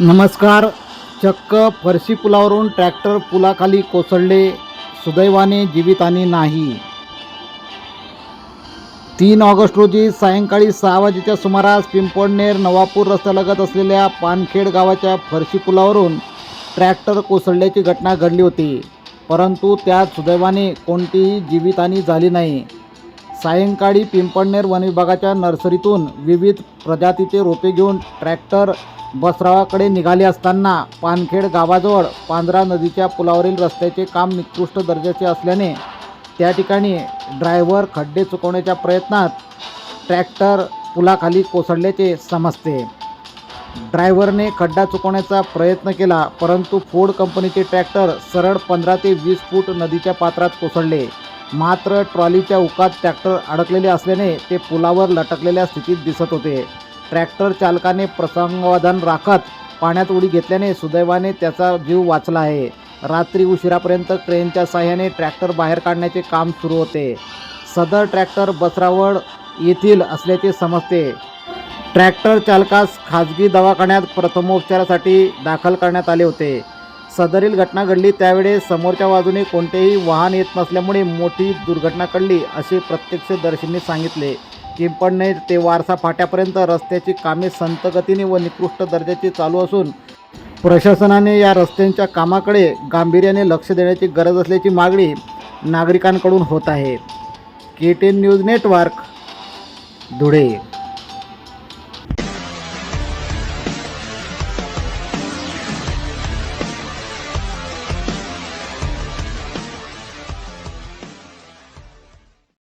नमस्कार. चक्क फरशी पुलावरून ट्रॅक्टर पुलाखाली कोसळले सुदैवाने जीवितहानी नाही. तीन ऑगस्ट रोजी सायंकाळी सहा वाजेच्या सुमारास पिंपळनेर नवापूर रस्त्यालगत असलेल्या पानखेड गावाच्या फरशी पुलावरून ट्रॅक्टर कोसळल्याची घटना घडली होती. परंतु त्यात सुदैवाने कोणतीही जीवितहानी झाली नाही. सायंकाळी पिंपळनेर वन विभागाच्या नर्सरीतून विविध प्रजातीचे रोपे घेऊन ट्रॅक्टर बसरावाकडे निघाले असताना पानखेड गावाजवळ पांझरा नदीच्या पुलावरील रस्त्याचे काम निकृष्ट दर्जाचे असल्याने त्या ठिकाणी ड्रायव्हर खड्डे चुकवण्याच्या प्रयत्नात ट्रॅक्टर पुलाखाली कोसळल्याचे समजते. ड्रायव्हरने खड्डा चुकवण्याचा प्रयत्न केला परंतु फोर्ड कंपनीचे ट्रॅक्टर सरळ पंधरा ते वीस फूट नदीच्या पात्रात कोसळले. मात्र ट्रॉलीच्या उकात ट्रॅक्टर अडकलेले असल्याने ते पुलावर लटकलेल्या स्थितीत दिसत होते. ट्रॅक्टर चालकाने प्रसंगवाधान राखत पाण्यात उडी घेतल्याने सुदैवाने त्याचा जीव वाचला आहे. रात्री उशिरापर्यंत क्रेनच्या साह्याने ट्रॅक्टर बाहेर काढण्याचे काम सुरू होते. सदर ट्रॅक्टर बसरावड येथील असल्याचे समजते. ट्रॅक्टर चालकास खाजगी दवाखान्यात प्रथमोपचारासाठी दाखल करण्यात आले होते. सदरील घटना घडली त्यावेळेस समोरच्या बाजूने कोणतेही वाहन येत नसल्यामुळे मोठी दुर्घटना घडली असे प्रत्यक्षदर्शींनी सांगितले. पिंपळनेर ते वारसा फाट्यापर्यंत रस्त्याची कामे संतगतीने व निकृष्ट दर्जाची चालू असून प्रशासनाने या रस्त्यांच्या कामाकडे गांभीर्याने लक्ष देण्याची गरज असल्याची मागणी नागरिकांकडून होत आहे. K ten news network Dhule.